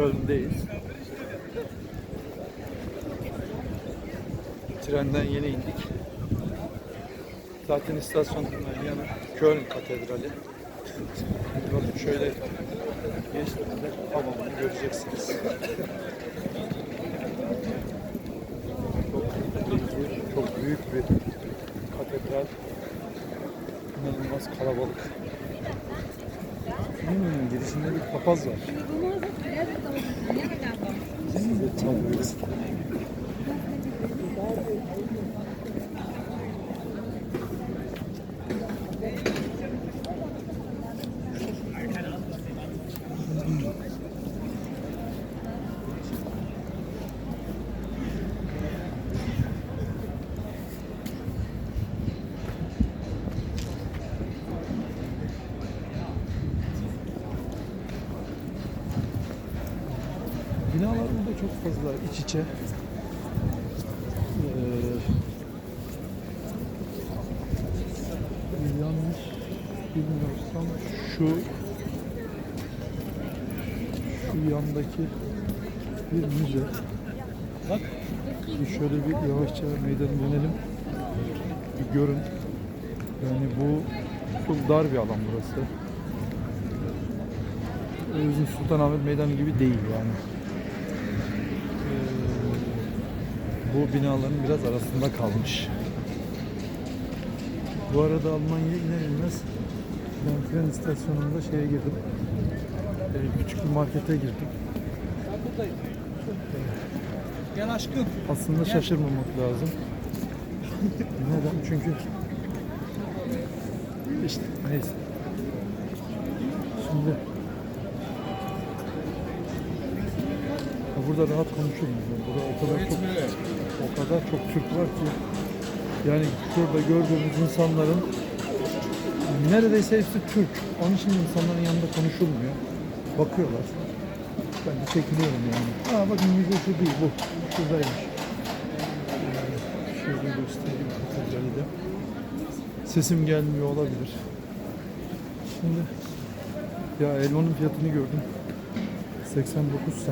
Köln'deyiz. Trenden yeni indik. Zaten istasyonun yanı Köln Katedrali. Bakın şöyle geçtiğinde hamamını göreceksiniz. Çok çok büyük bir katedral. İnanılmaz kalabalık. Hmm, girişinde bir papaz var. Size çalıyoruz. Binalar burada çok fazla iç içe. Ee, yanlış bilmiyorsam şu şu yandaki bir müze. Bak. Şöyle bir yavaşça meydana dönelim. Bir görün. Yani bu çok dar bir alan burası. Bizim Sultanahmet Meydanı gibi değil yani. Ee, bu binaların biraz arasında kalmış. Bu arada Almanya'ya iner inmez ben tren istasyonunda şeye girdim. Ee, küçük bir markete girdim. Gel aşkım. Aslında şaşırmamak lazım. Neden? Çünkü işte neyse. Şimdi burada rahat konuşulmuyor. Burada o kadar çok kadar çok Türk var ki yani şurada gördüğümüz insanların neredeyse hepsi Türk. Onun için insanların yanında konuşulmuyor. Bakıyorlar. Ben de çekiniyorum yani. Aa bakın müze şu değil bu. Şuradaymış. Ee, Şöyle göstereyim katedrali de. Sesim gelmiyor olabilir. Şimdi ya elmanın fiyatını gördüm. 89 cent.